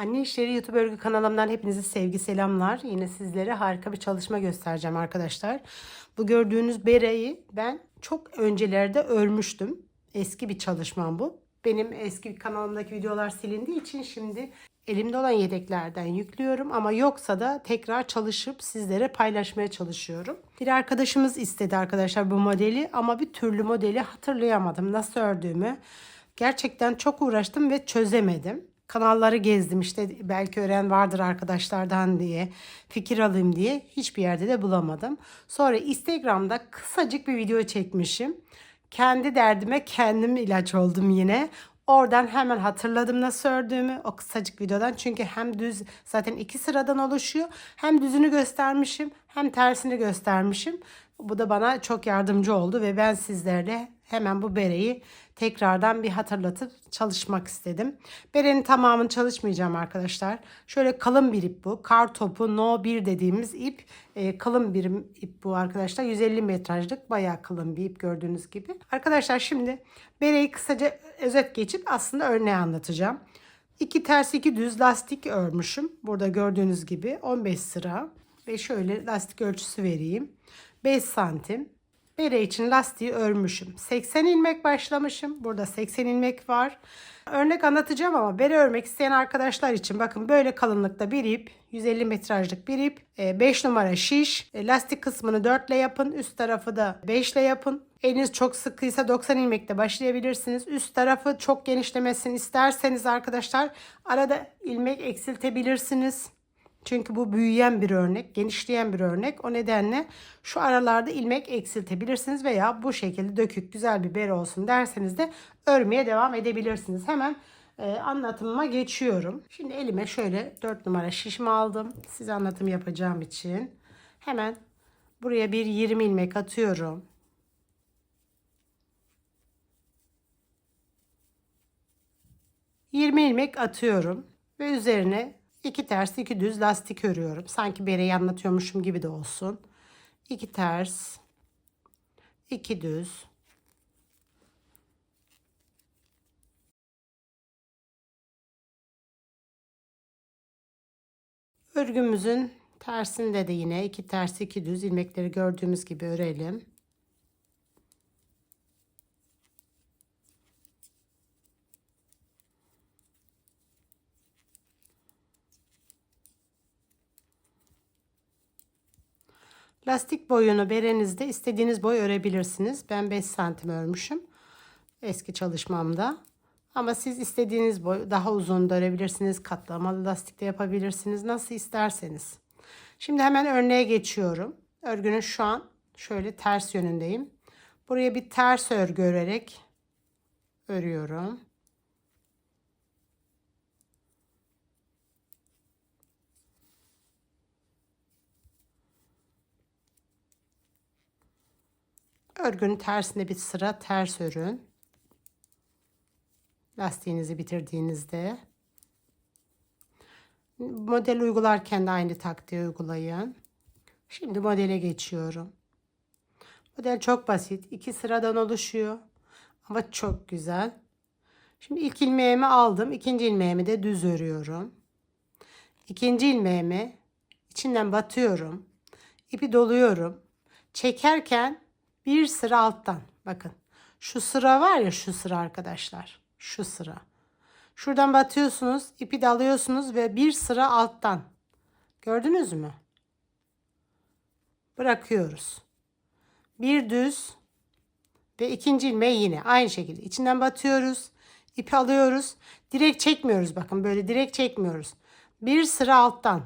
Anne İşleri YouTube örgü kanalımdan hepinize sevgi selamlar. Yine sizlere harika bir çalışma göstereceğim arkadaşlar. Bu gördüğünüz bereyi ben çok öncelerde örmüştüm. Eski bir çalışmam bu. Benim eski kanalımdaki videolar silindiği için şimdi elimde olan yedeklerden yüklüyorum ama yoksa da tekrar çalışıp sizlere paylaşmaya çalışıyorum. Bir arkadaşımız istedi arkadaşlar bu modeli ama bir türlü modeli hatırlayamadım nasıl ördüğümü. Gerçekten çok uğraştım ve çözemedim. Kanalları gezdim işte belki öğren vardır arkadaşlardan diye fikir alayım diye hiçbir yerde de bulamadım. Sonra Instagram'da kısacık bir video çekmişim. Kendi derdime kendim ilaç oldum yine. Oradan hemen hatırladım nasıl ördüğümü o kısacık videodan. Çünkü hem düz zaten iki sıradan oluşuyor. Hem düzünü göstermişim hem tersini göstermişim. Bu da bana çok yardımcı oldu ve ben sizlerle hemen bu bereyi tekrardan bir hatırlatıp çalışmak istedim. Berenin tamamını çalışmayacağım arkadaşlar. Şöyle kalın bir ip bu. Kar topu No 1 dediğimiz ip. E, kalın bir ip bu arkadaşlar. 150 metrajlık bayağı kalın bir ip gördüğünüz gibi. Arkadaşlar şimdi bereyi kısaca özet geçip aslında örneği anlatacağım. İki ters iki düz lastik örmüşüm. Burada gördüğünüz gibi 15 sıra. Ve şöyle lastik ölçüsü vereyim. 5 santim. Bere için lastiği örmüşüm. 80 ilmek başlamışım. Burada 80 ilmek var. Örnek anlatacağım ama bere örmek isteyen arkadaşlar için bakın böyle kalınlıkta bir ip, 150 metrajlık bir ip, 5 numara şiş, e, lastik kısmını 4 ile yapın, üst tarafı da 5 ile yapın. Eliniz çok sıkıysa 90 ilmekle başlayabilirsiniz. Üst tarafı çok genişlemesini isterseniz arkadaşlar arada ilmek eksiltebilirsiniz. Çünkü bu büyüyen bir örnek, genişleyen bir örnek. O nedenle şu aralarda ilmek eksiltebilirsiniz veya bu şekilde dökük güzel bir bere olsun derseniz de örmeye devam edebilirsiniz. Hemen e, anlatımıma geçiyorum. Şimdi elime şöyle 4 numara şişme aldım. Size anlatım yapacağım için. Hemen buraya bir 20 ilmek atıyorum. Yirmi ilmek atıyorum ve üzerine İki ters iki düz lastik örüyorum. Sanki bereyi anlatıyormuşum gibi de olsun. İki ters iki düz Örgümüzün tersinde de yine iki ters iki düz ilmekleri gördüğümüz gibi örelim. Lastik boyunu berenizde istediğiniz boy örebilirsiniz. Ben 5 santim örmüşüm. Eski çalışmamda. Ama siz istediğiniz boy daha uzun da örebilirsiniz. Katlamalı lastik de yapabilirsiniz. Nasıl isterseniz. Şimdi hemen örneğe geçiyorum. Örgünün şu an şöyle ters yönündeyim. Buraya bir ters örgü örerek örüyorum. Örgünün tersinde bir sıra ters örün. Lastiğinizi bitirdiğinizde. Model uygularken de aynı taktiği uygulayın. Şimdi modele geçiyorum. Model çok basit. iki sıradan oluşuyor. Ama çok güzel. Şimdi ilk ilmeğimi aldım. ikinci ilmeğimi de düz örüyorum. İkinci ilmeğimi içinden batıyorum. İpi doluyorum. Çekerken bir sıra alttan bakın. Şu sıra var ya şu sıra arkadaşlar. Şu sıra. Şuradan batıyorsunuz, ipi de alıyorsunuz ve bir sıra alttan. Gördünüz mü? Bırakıyoruz. Bir düz ve ikinci ilmeği yine aynı şekilde içinden batıyoruz. ipi alıyoruz. Direkt çekmiyoruz bakın böyle direkt çekmiyoruz. Bir sıra alttan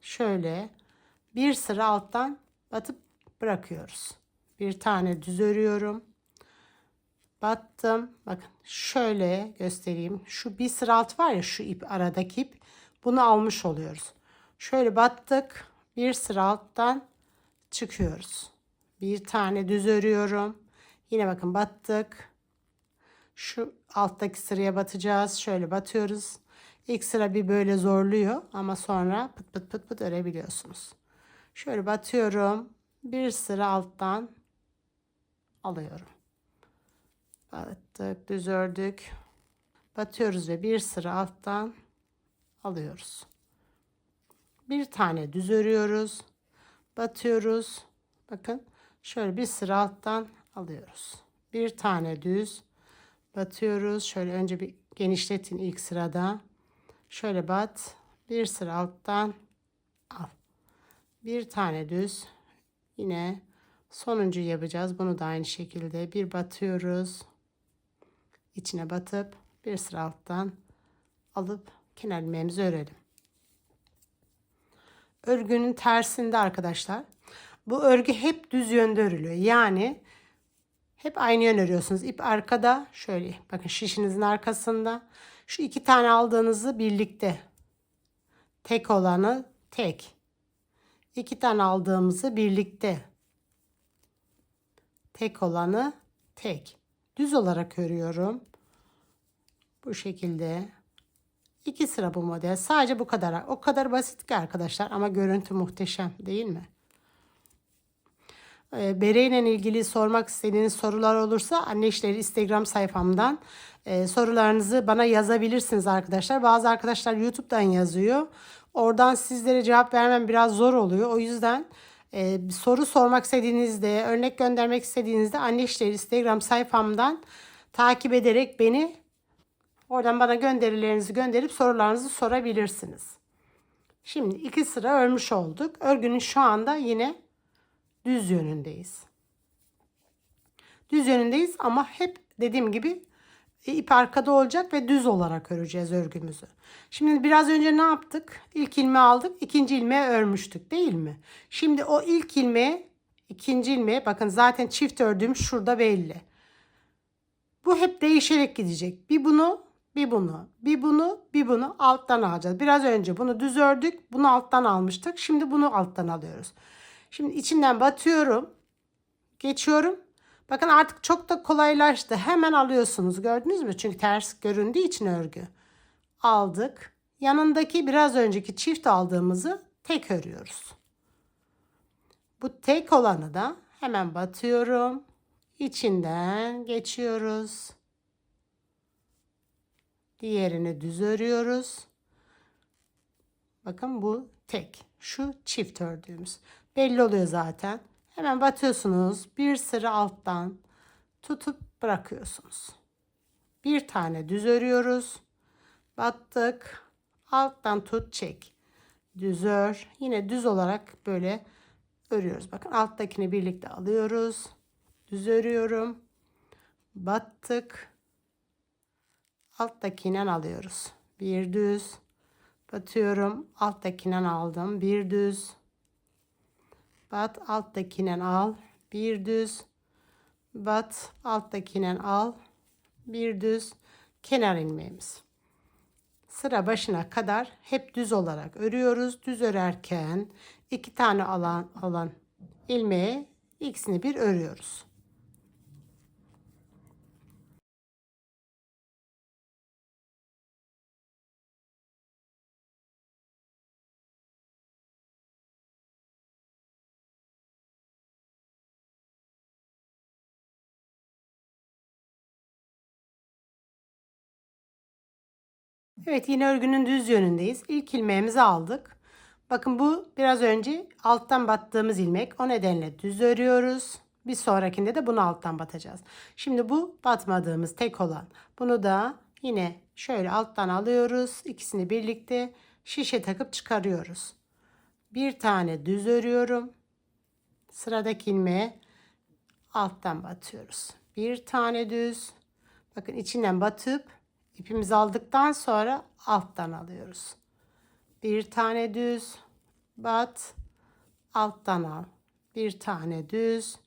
şöyle bir sıra alttan batıp bırakıyoruz bir tane düz örüyorum. Battım. Bakın şöyle göstereyim. Şu bir sıra alt var ya şu ip aradaki ip. Bunu almış oluyoruz. Şöyle battık. Bir sıra alttan çıkıyoruz. Bir tane düz örüyorum. Yine bakın battık. Şu alttaki sıraya batacağız. Şöyle batıyoruz. İlk sıra bir böyle zorluyor ama sonra pıt pıt pıt pıt örebiliyorsunuz. Şöyle batıyorum. Bir sıra alttan alıyorum. Battık, düz ördük. Batıyoruz ve bir sıra alttan alıyoruz. Bir tane düz örüyoruz. Batıyoruz. Bakın şöyle bir sıra alttan alıyoruz. Bir tane düz batıyoruz. Şöyle önce bir genişletin ilk sırada. Şöyle bat. Bir sıra alttan al. Bir tane düz. Yine sonuncu yapacağız. Bunu da aynı şekilde bir batıyoruz. İçine batıp bir sıra alttan alıp kenar ilmeğimizi örelim. Örgünün tersinde arkadaşlar. Bu örgü hep düz yönde örülüyor. Yani hep aynı yön örüyorsunuz. İp arkada şöyle bakın şişinizin arkasında. Şu iki tane aldığınızı birlikte. Tek olanı tek. İki tane aldığımızı birlikte. Tek olanı tek. Düz olarak örüyorum. Bu şekilde. İki sıra bu model. Sadece bu kadar. O kadar basit ki arkadaşlar ama görüntü muhteşem değil mi? E, Bere ile ilgili sormak istediğiniz sorular olursa anne işleri Instagram sayfamdan e, sorularınızı bana yazabilirsiniz arkadaşlar. Bazı arkadaşlar YouTube'dan yazıyor. Oradan sizlere cevap vermem biraz zor oluyor. O yüzden e, bir soru sormak istediğinizde, örnek göndermek istediğinizde anne işleri Instagram sayfamdan takip ederek beni oradan bana gönderilerinizi gönderip sorularınızı sorabilirsiniz. Şimdi iki sıra örmüş olduk. Örgünün şu anda yine düz yönündeyiz. Düz yönündeyiz ama hep dediğim gibi ip arkada olacak ve düz olarak öreceğiz örgümüzü. Şimdi biraz önce ne yaptık? İlk ilmeği aldık, ikinci ilmeği örmüştük değil mi? Şimdi o ilk ilmeği, ikinci ilmeği bakın zaten çift ördüğüm şurada belli. Bu hep değişerek gidecek. Bir bunu, bir bunu, bir bunu, bir bunu alttan alacağız. Biraz önce bunu düz ördük, bunu alttan almıştık. Şimdi bunu alttan alıyoruz. Şimdi içinden batıyorum. Geçiyorum. Bakın artık çok da kolaylaştı. Hemen alıyorsunuz. Gördünüz mü? Çünkü ters göründüğü için örgü. Aldık. Yanındaki biraz önceki çift aldığımızı tek örüyoruz. Bu tek olanı da hemen batıyorum. İçinden geçiyoruz. Diğerini düz örüyoruz. Bakın bu tek. Şu çift ördüğümüz. Belli oluyor zaten. Hemen batıyorsunuz. Bir sıra alttan tutup bırakıyorsunuz. Bir tane düz örüyoruz. Battık. Alttan tut çek. Düz ör. Yine düz olarak böyle örüyoruz. Bakın alttakini birlikte alıyoruz. Düz örüyorum. Battık. Alttakinden alıyoruz. Bir düz. Batıyorum. Alttakinden aldım. Bir düz bat alttakinden al. Bir düz. Bat alttakinden al. Bir düz. Kenar ilmeğimiz. Sıra başına kadar hep düz olarak örüyoruz. Düz örerken iki tane alan alan ilmeği ikisini bir örüyoruz Evet yine örgünün düz yönündeyiz. İlk ilmeğimizi aldık. Bakın bu biraz önce alttan battığımız ilmek. O nedenle düz örüyoruz. Bir sonrakinde de bunu alttan batacağız. Şimdi bu batmadığımız tek olan. Bunu da yine şöyle alttan alıyoruz. İkisini birlikte şişe takıp çıkarıyoruz. Bir tane düz örüyorum. Sıradaki ilmeğe alttan batıyoruz. Bir tane düz. Bakın içinden batıp İpimizi aldıktan sonra alttan alıyoruz. Bir tane düz bat alttan al. Bir tane düz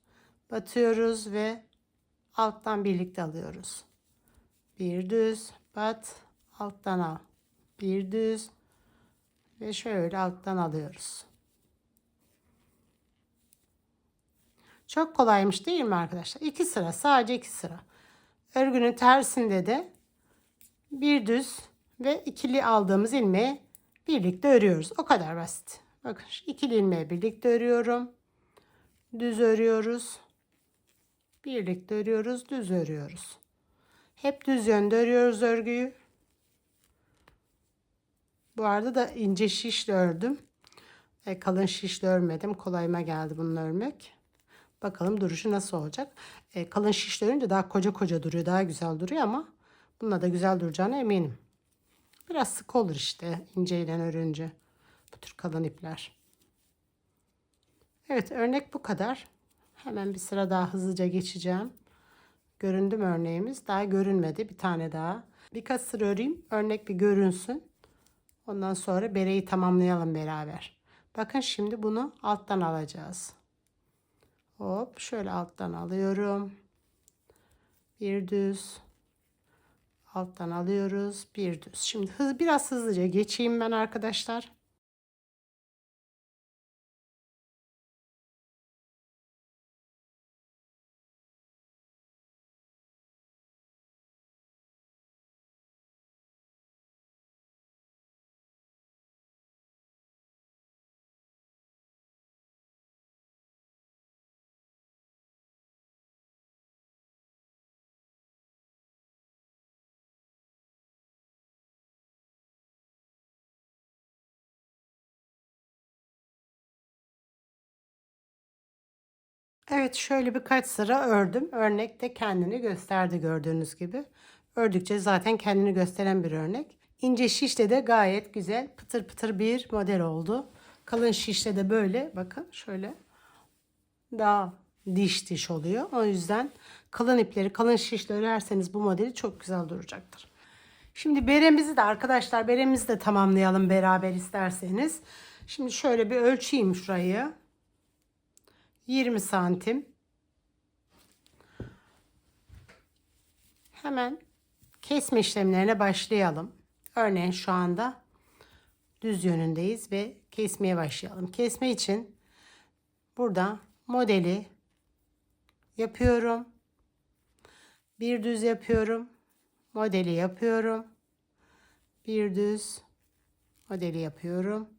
batıyoruz ve alttan birlikte alıyoruz. Bir düz bat alttan al. Bir düz ve şöyle alttan alıyoruz. Çok kolaymış değil mi arkadaşlar? İki sıra sadece iki sıra. Örgünün tersinde de bir düz ve ikili aldığımız ilmeği birlikte örüyoruz. O kadar basit. Bakın ikili ilmeği birlikte örüyorum. Düz örüyoruz. Birlikte örüyoruz, düz örüyoruz. Hep düz yönde örüyoruz örgüyü. Bu arada da ince şişle ördüm. E, kalın şişle örmedim. Kolayıma geldi bunu örmek. Bakalım duruşu nasıl olacak. E, kalın şişle örünce daha koca koca duruyor. Daha güzel duruyor ama bununla da güzel duracağına eminim. Biraz sık olur işte inceyle örünce. Bu tür kalın ipler. Evet örnek bu kadar. Hemen bir sıra daha hızlıca geçeceğim. Göründü mü örneğimiz? Daha görünmedi. Bir tane daha. Birkaç sıra öreyim. Örnek bir görünsün. Ondan sonra bereyi tamamlayalım beraber. Bakın şimdi bunu alttan alacağız. Hop şöyle alttan alıyorum. Bir düz. Alttan alıyoruz. Bir düz. Şimdi hız, biraz hızlıca geçeyim ben arkadaşlar. Evet şöyle birkaç sıra ördüm. Örnek de kendini gösterdi gördüğünüz gibi. Ördükçe zaten kendini gösteren bir örnek. İnce şişle de gayet güzel pıtır pıtır bir model oldu. Kalın şişle de böyle bakın şöyle daha diş diş oluyor. O yüzden kalın ipleri kalın şişle örerseniz bu modeli çok güzel duracaktır. Şimdi beremizi de arkadaşlar beremizi de tamamlayalım beraber isterseniz. Şimdi şöyle bir ölçeyim şurayı. 20 santim. Hemen kesme işlemlerine başlayalım. Örneğin şu anda düz yönündeyiz ve kesmeye başlayalım. Kesme için burada modeli yapıyorum. Bir düz yapıyorum. Modeli yapıyorum. Bir düz modeli yapıyorum.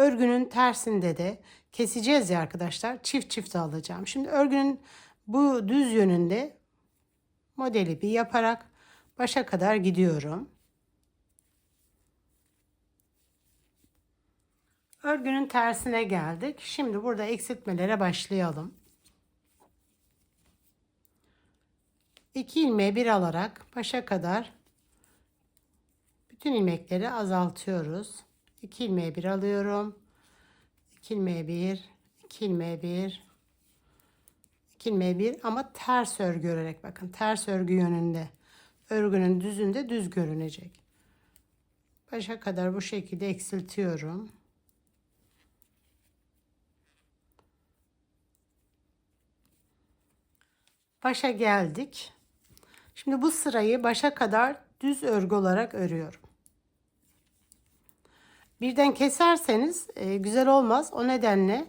Örgünün tersinde de keseceğiz ya arkadaşlar. Çift çift alacağım. Şimdi örgünün bu düz yönünde modeli bir yaparak başa kadar gidiyorum. Örgünün tersine geldik. Şimdi burada eksiltmelere başlayalım. 2 ilmeği bir alarak başa kadar bütün ilmekleri azaltıyoruz. 2 ilmeği bir alıyorum. 2 ilmeği bir, 2 ilmeği bir, 2 ilmeği bir ama ters örgü örerek bakın. Ters örgü yönünde. Örgünün düzünde düz görünecek. Başa kadar bu şekilde eksiltiyorum. Başa geldik. Şimdi bu sırayı başa kadar düz örgü olarak örüyorum. Birden keserseniz e, güzel olmaz. O nedenle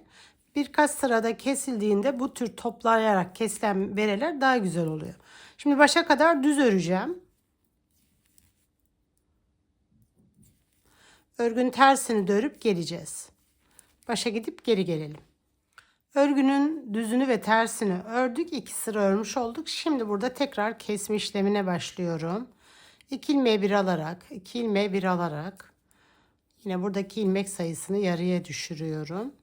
birkaç sırada kesildiğinde bu tür toplayarak kesilen bereler daha güzel oluyor. Şimdi başa kadar düz öreceğim. Örgünün tersini de örüp geleceğiz. Başa gidip geri gelelim. Örgünün düzünü ve tersini ördük. iki sıra örmüş olduk. Şimdi burada tekrar kesme işlemine başlıyorum. 2 ilmeği bir alarak, 2 ilmeği bir alarak yine buradaki ilmek sayısını yarıya düşürüyorum.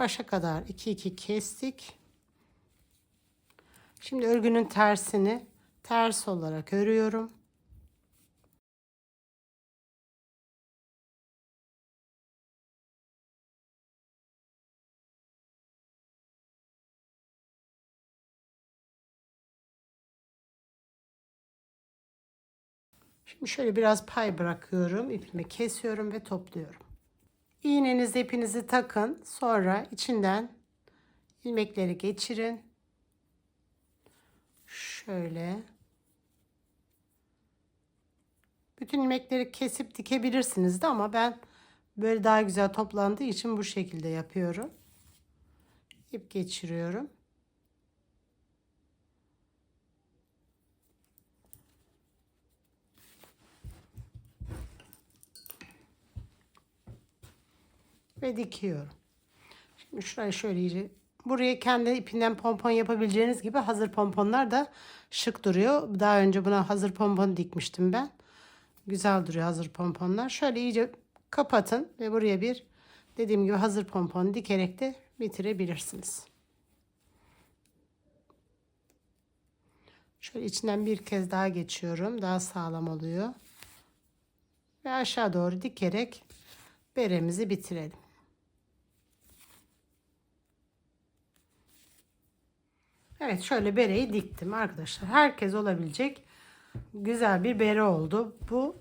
Başa kadar 2 2 kestik. Şimdi örgünün tersini ters olarak örüyorum. Şimdi şöyle biraz pay bırakıyorum. ipimi kesiyorum ve topluyorum. İğnenizi ipinizi takın. Sonra içinden ilmekleri geçirin. Şöyle. Bütün ilmekleri kesip dikebilirsiniz de ama ben Böyle daha güzel toplandığı için bu şekilde yapıyorum. İp geçiriyorum. Ve dikiyorum. Şimdi şurayı şöyle iyice buraya kendi ipinden pompon yapabileceğiniz gibi hazır pomponlar da şık duruyor. Daha önce buna hazır pompon dikmiştim ben. Güzel duruyor hazır pomponlar. Şöyle iyice kapatın ve buraya bir dediğim gibi hazır pompon dikerek de bitirebilirsiniz. Şöyle içinden bir kez daha geçiyorum. Daha sağlam oluyor. Ve aşağı doğru dikerek beremizi bitirelim. Evet şöyle bereyi diktim arkadaşlar. Herkes olabilecek güzel bir bere oldu. Bu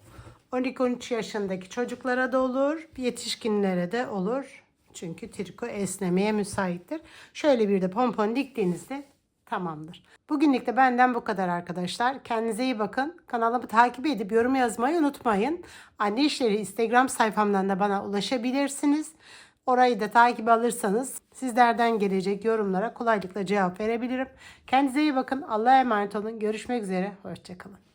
12-13 yaşındaki çocuklara da olur, yetişkinlere de olur. Çünkü triko esnemeye müsaittir. Şöyle bir de pompon diktiğinizde tamamdır. Bugünlük de benden bu kadar arkadaşlar. Kendinize iyi bakın. Kanalımı takip edip yorum yazmayı unutmayın. Anne işleri Instagram sayfamdan da bana ulaşabilirsiniz. Orayı da takip alırsanız sizlerden gelecek yorumlara kolaylıkla cevap verebilirim. Kendinize iyi bakın. Allah'a emanet olun. Görüşmek üzere. Hoşçakalın.